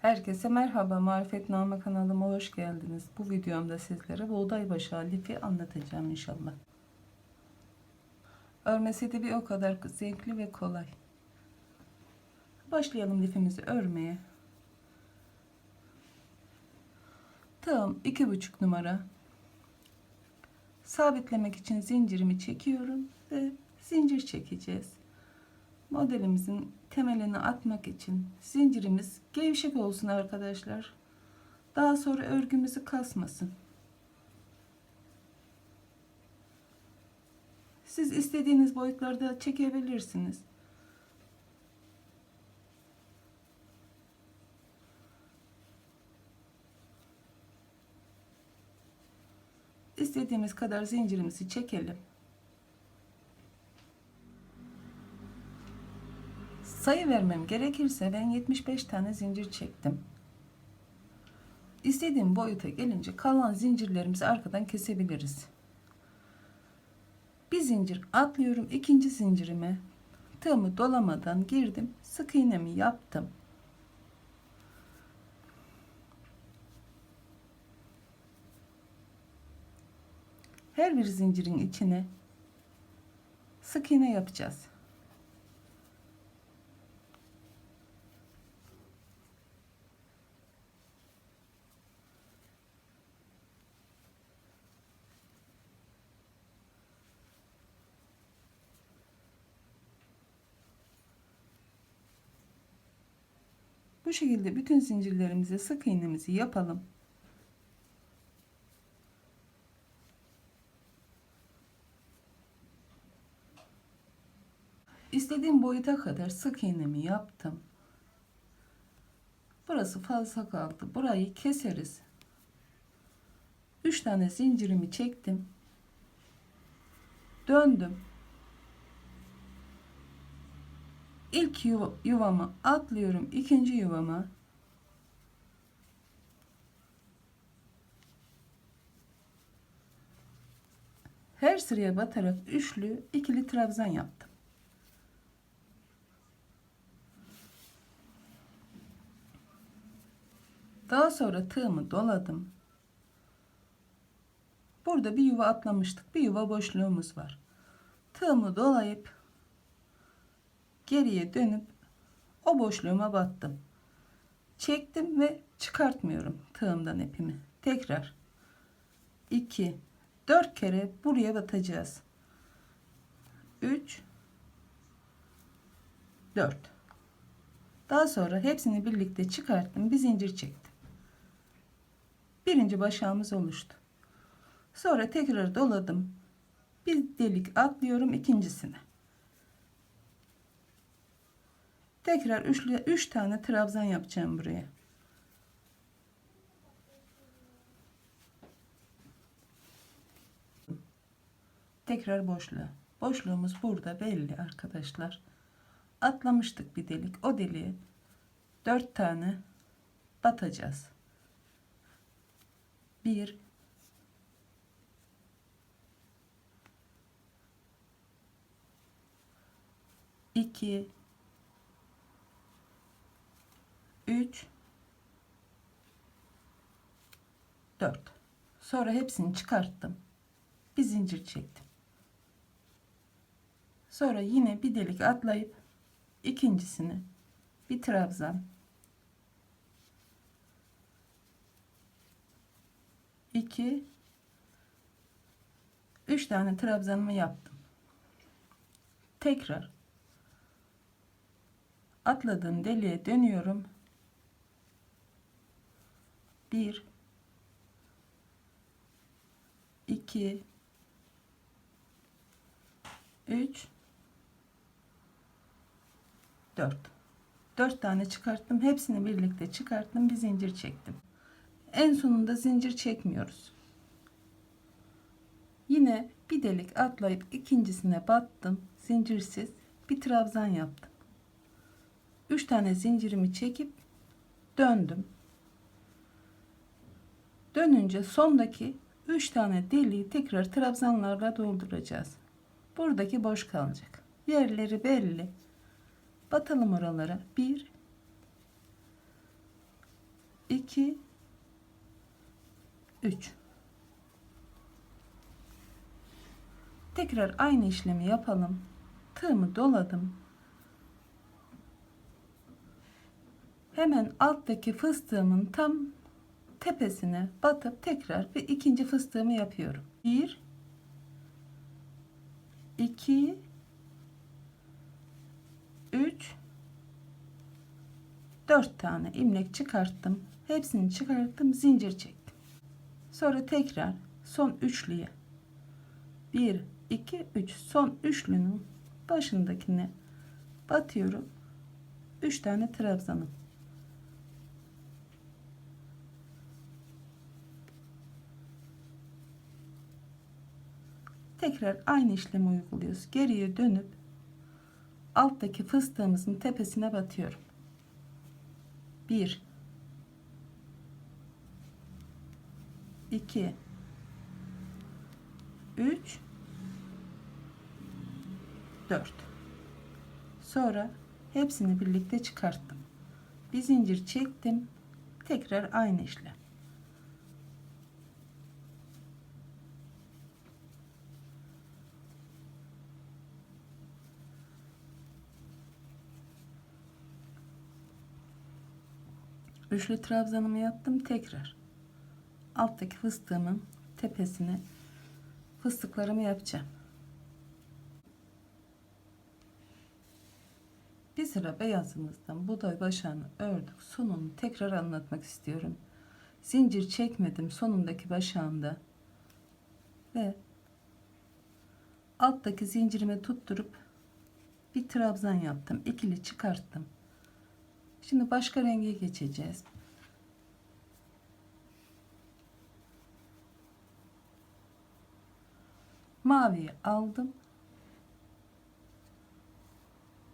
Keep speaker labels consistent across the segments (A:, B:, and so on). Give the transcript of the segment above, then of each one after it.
A: Herkese merhaba Marifetname kanalıma hoş geldiniz. Bu videomda sizlere buğday başağı lifi anlatacağım inşallah. Örmesi de bir o kadar zevkli ve kolay. Başlayalım lifimizi örmeye. Tığım buçuk numara. Sabitlemek için zincirimi çekiyorum ve zincir çekeceğiz. Modelimizin temelini atmak için zincirimiz gevşek olsun arkadaşlar. Daha sonra örgümüzü kasmasın. Siz istediğiniz boyutlarda çekebilirsiniz. İstediğimiz kadar zincirimizi çekelim. Sayı vermem gerekirse ben 75 tane zincir çektim. İstediğim boyuta gelince kalan zincirlerimizi arkadan kesebiliriz. Bir zincir atlıyorum ikinci zincirime tığımı dolamadan girdim sık iğnemi yaptım. Her bir zincirin içine sık iğne yapacağız. Bu şekilde bütün zincirlerimize sık iğnemizi yapalım. İstediğim boyuta kadar sık iğnemi yaptım. Burası fazla kaldı. Burayı keseriz. 3 tane zincirimi çektim. Döndüm. İlk yuva, yuvama atlıyorum. ikinci yuvama. Her sıraya batarak üçlü ikili trabzan yaptım. Daha sonra tığımı doladım. Burada bir yuva atlamıştık. Bir yuva boşluğumuz var. Tığımı dolayıp geriye dönüp o boşluğuma battım. Çektim ve çıkartmıyorum tığımdan ipimi. Tekrar 2 4 kere buraya batacağız. 3 4 Daha sonra hepsini birlikte çıkarttım. Bir zincir çektim. Birinci başağımız oluştu. Sonra tekrar doladım. Bir delik atlıyorum ikincisine. Tekrar üçlü, üç tane trabzan yapacağım buraya. Tekrar boşluğa. Boşluğumuz burada belli arkadaşlar. Atlamıştık bir delik. O deliğe dört tane batacağız. Bir, iki, 3 4 sonra hepsini çıkarttım. Bir zincir çektim. Sonra yine bir delik atlayıp ikincisini bir trabzan 2 3 tane trabzanımı yaptım. Tekrar atladığım deliğe dönüyorum 1 2 3 4 4 tane çıkarttım. Hepsini birlikte çıkarttım. Bir zincir çektim. En sonunda zincir çekmiyoruz. Yine bir delik atlayıp ikincisine battım. Zincirsiz bir trabzan yaptım. 3 tane zincirimi çekip döndüm Dönünce sondaki 3 tane deliği tekrar trabzanlarla dolduracağız. Buradaki boş kalacak. Yerleri belli. Batalım oralara. 1 2 3 Tekrar aynı işlemi yapalım. Tığımı doladım. Hemen alttaki fıstığımın tam tepesine batıp tekrar bir ikinci fıstığımı yapıyorum. 1 2 3 4 tane ilmek çıkarttım. Hepsini çıkarttım, zincir çektim. Sonra tekrar son üçlüye 1 2 3 son üçlünün başındakine batıyorum. 3 tane trabzanım. Tekrar aynı işlemi uyguluyoruz. Geriye dönüp alttaki fıstığımızın tepesine batıyorum. 1 2 3 4 Sonra hepsini birlikte çıkarttım. Bir zincir çektim. Tekrar aynı işlem. Üçlü trabzanımı yaptım tekrar. Alttaki fıstığımın tepesine fıstıklarımı yapacağım. Bir sıra beyazımızdan buğday başağını ördük. Sonunu tekrar anlatmak istiyorum. Zincir çekmedim sonundaki başağımda. Ve alttaki zincirimi tutturup bir trabzan yaptım. İkili çıkarttım. Şimdi başka renge geçeceğiz. Maviyi aldım.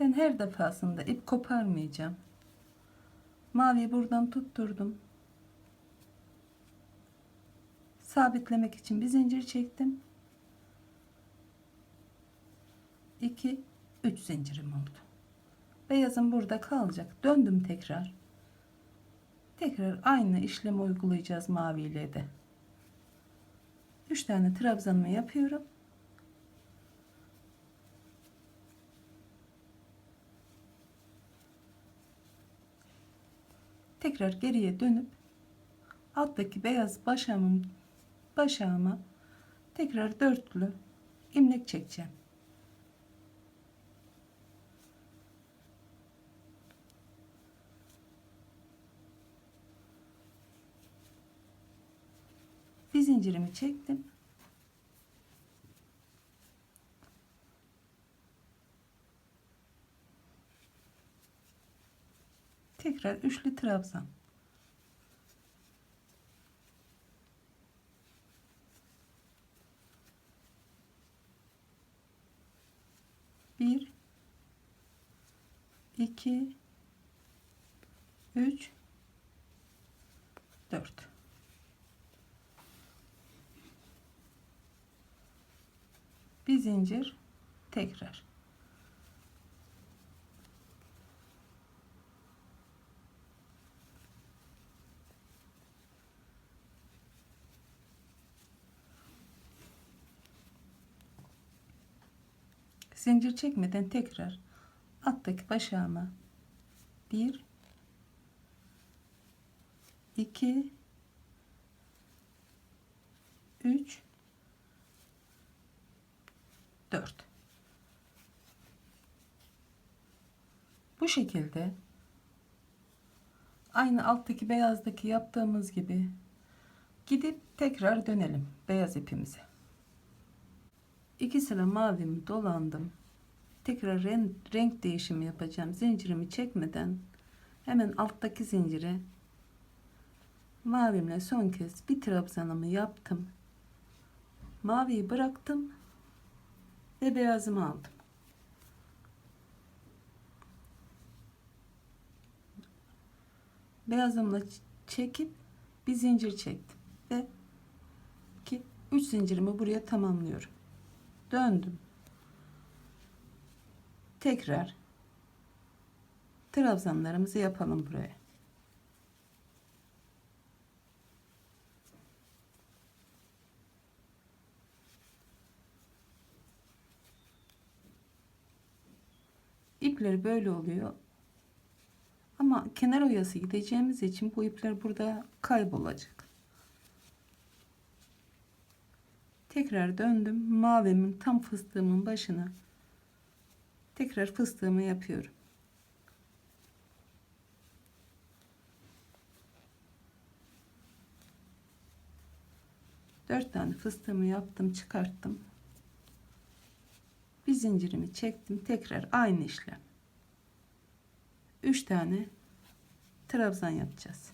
A: Ben her defasında ip koparmayacağım. Maviyi buradan tutturdum. Sabitlemek için bir zincir çektim. 2 3 zincirim oldu. Beyazım burada kalacak. Döndüm tekrar. Tekrar aynı işlemi uygulayacağız mavi ile de. 3 tane trabzanımı yapıyorum. Tekrar geriye dönüp alttaki beyaz başağımın başağıma tekrar dörtlü ilmek çekeceğim. Bir zincirimi çektim. Tekrar üçlü trabzan. Bir, iki, üç, dört. Bir zincir tekrar. Zincir çekmeden tekrar alttaki başağıma bir iki üç 4 bu şekilde aynı alttaki beyazdaki yaptığımız gibi gidip tekrar dönelim beyaz ipimize. İki sıra mavimi dolandım. Tekrar renk, renk değişimi yapacağım. Zincirimi çekmeden hemen alttaki zincire mavimle son kez bir trabzanımı yaptım. Maviyi bıraktım ve beyazımı aldım. Beyazımla çekip bir zincir çektim ve 2 3 zincirimi buraya tamamlıyorum. Döndüm. Tekrar trabzanlarımızı yapalım buraya. İpleri böyle oluyor. Ama kenar oyası gideceğimiz için bu ipler burada kaybolacak. Tekrar döndüm. Mavimin tam fıstığımın başına tekrar fıstığımı yapıyorum. Dört tane fıstığımı yaptım, çıkarttım. Bir zincirimi çektim. Tekrar aynı işlem. Üç tane trabzan yapacağız.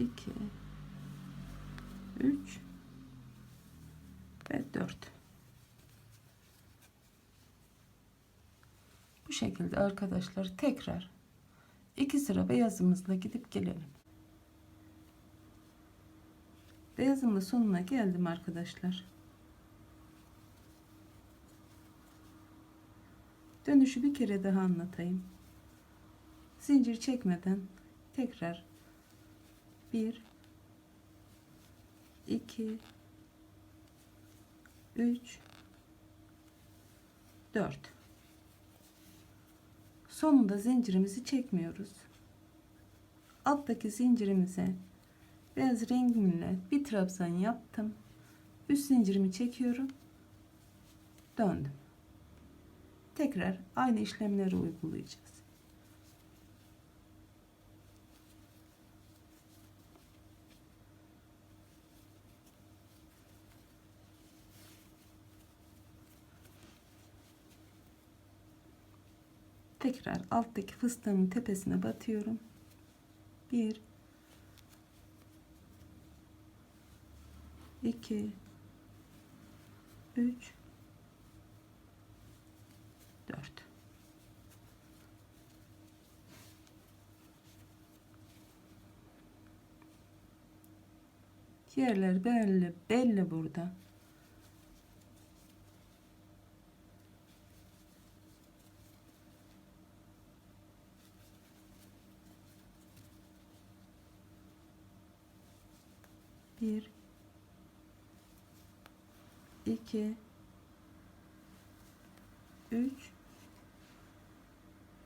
A: İki, üç ve dört. Bu şekilde arkadaşlar tekrar iki sıra beyazımızla gidip gelelim. Beyazımın sonuna geldim arkadaşlar. Dönüşü bir kere daha anlatayım. Zincir çekmeden tekrar 1 2 3 4 sonunda zincirimizi çekmiyoruz. Alttaki zincirimize beyaz rengimle bir trabzan yaptım. Üst zincirimi çekiyorum. Döndüm. Tekrar aynı işlemleri uygulayacağız tekrar alttaki fıstığımın tepesine batıyorum. 1 2 3 4 Yerler belli belli burada. 2 3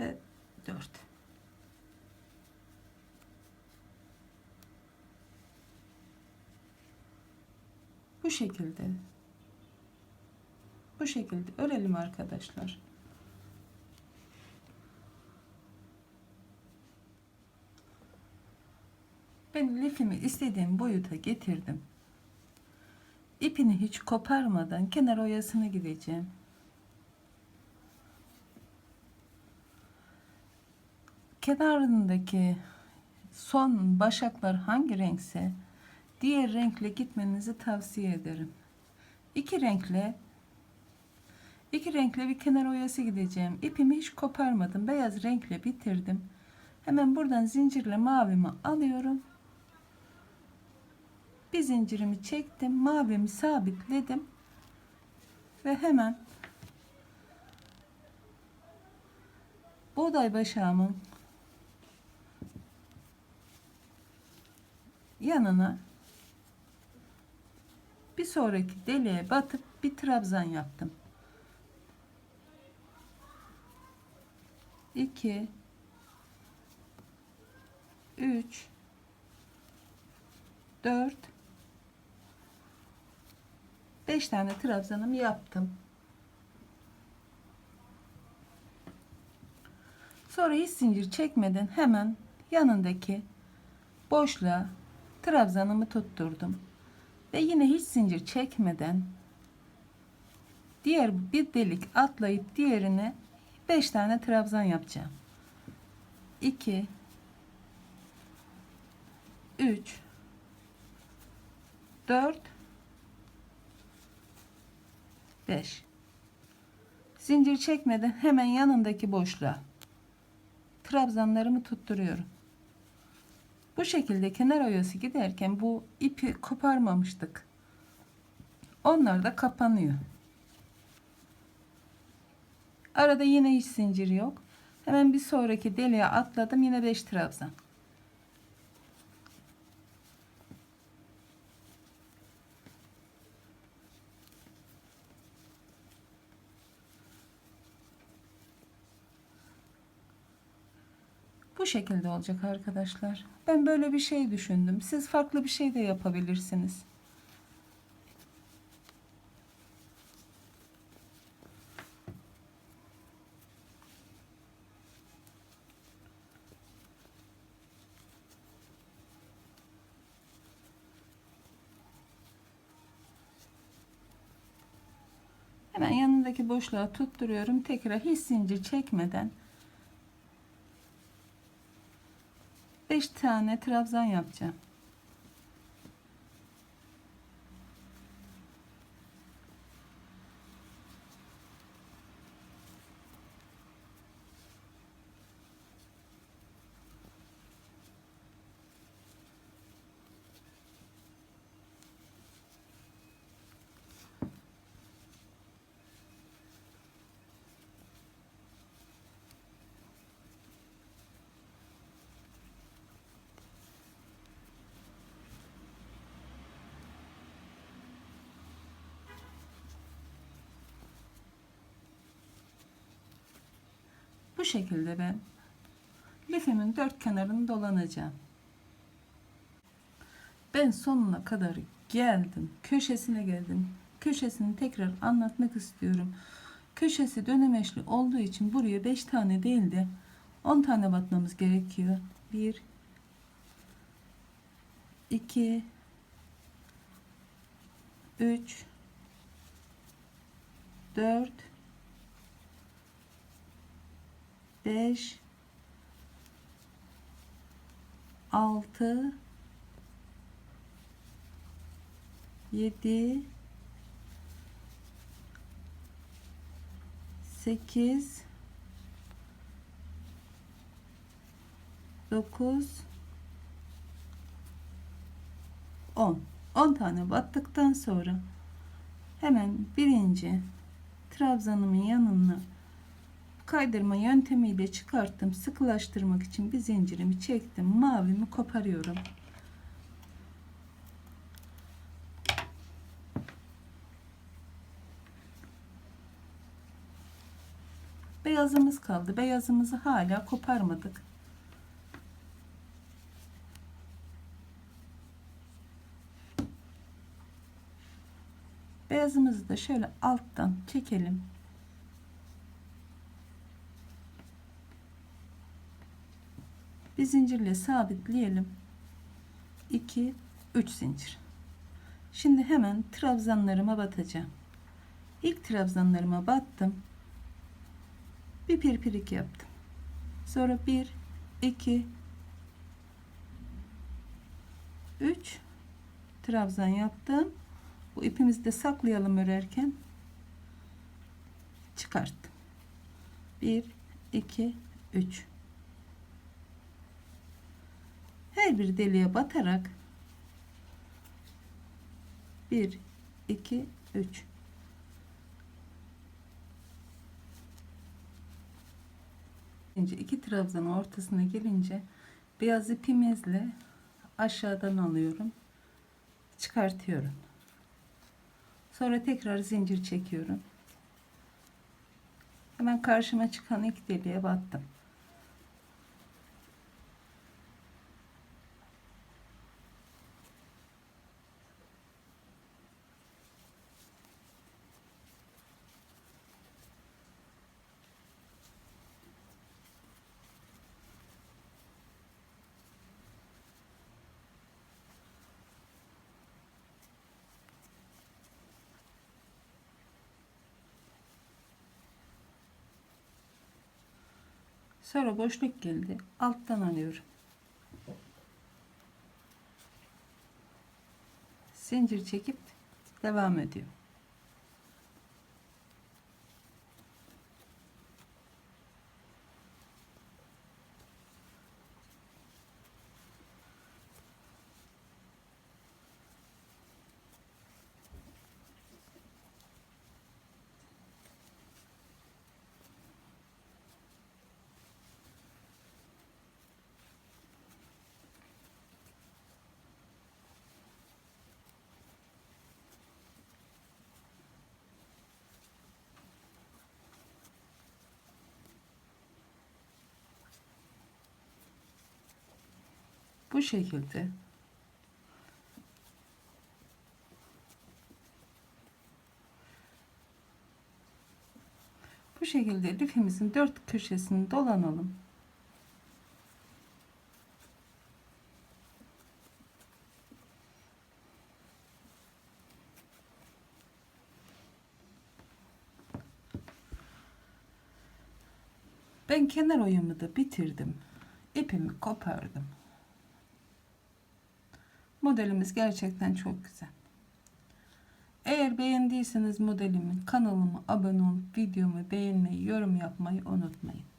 A: ve 4 bu şekilde. Bu şekilde. Örelim arkadaşlar. Ben lifimi istediğim boyuta getirdim. İpini hiç koparmadan kenar oyasına gideceğim. Kenarındaki son başaklar hangi renkse diğer renkle gitmenizi tavsiye ederim. İki renkle iki renkle bir kenar oyası gideceğim. İpimi hiç koparmadım. Beyaz renkle bitirdim. Hemen buradan zincirle mavimi alıyorum. Bir zincirimi çektim. Mavimi sabitledim. Ve hemen buğday başağımın yanına bir sonraki deliğe batıp bir trabzan yaptım. 2 3 4 5 tane trabzanımı yaptım. Sonra hiç zincir çekmeden hemen yanındaki boşluğa trabzanımı tutturdum. Ve yine hiç zincir çekmeden diğer bir delik atlayıp diğerine 5 tane trabzan yapacağım. 2 3 4 5 zincir çekmeden hemen yanındaki boşluğa trabzanlarımı tutturuyorum. Bu şekilde kenar oyası giderken bu ipi koparmamıştık. Onlar da kapanıyor. Arada yine hiç zincir yok. Hemen bir sonraki deliğe atladım. Yine 5 trabzan. Bu şekilde olacak arkadaşlar. Ben böyle bir şey düşündüm. Siz farklı bir şey de yapabilirsiniz. Hemen yanındaki boşluğa tutturuyorum. Tekrar hiç zincir çekmeden 5 tane trabzan yapacağım. Bu şekilde ben lifimin dört kenarını dolanacağım. Ben sonuna kadar geldim. Köşesine geldim. Köşesini tekrar anlatmak istiyorum. Köşesi dönemeçli olduğu için buraya 5 tane değil de 10 tane batmamız gerekiyor. 1 2 3 4 5 6 7 8 9 10 10 tane battıktan sonra hemen birinci trabzanımın yanına kaydırma yöntemiyle çıkarttım. Sıkılaştırmak için bir zincirimi çektim. Mavimi koparıyorum. Beyazımız kaldı. Beyazımızı hala koparmadık. Beyazımızı da şöyle alttan çekelim. Bir zincirle sabitleyelim. 2 3 zincir. Şimdi hemen trabzanlarıma batacağım. İlk trabzanlarıma battım. Bir pirpirik yaptım. Sonra 1 2 3 trabzan yaptım. Bu ipimizi de saklayalım örerken. Çıkarttım. 1 2 3 her bir deliğe batarak 1 2 3 iki trabzanın ortasına gelince beyaz ipimizle aşağıdan alıyorum. Çıkartıyorum. Sonra tekrar zincir çekiyorum. Hemen karşıma çıkan ilk deliğe battım Sonra boşluk geldi. Alttan alıyorum. Zincir çekip devam ediyorum. Bu şekilde bu şekilde lifimizin dört köşesini dolanalım. Ben kenar oyamı da bitirdim. İpimi kopardım. Modelimiz gerçekten çok güzel. Eğer beğendiyseniz modelimi kanalıma abone olup videomu beğenmeyi, yorum yapmayı unutmayın.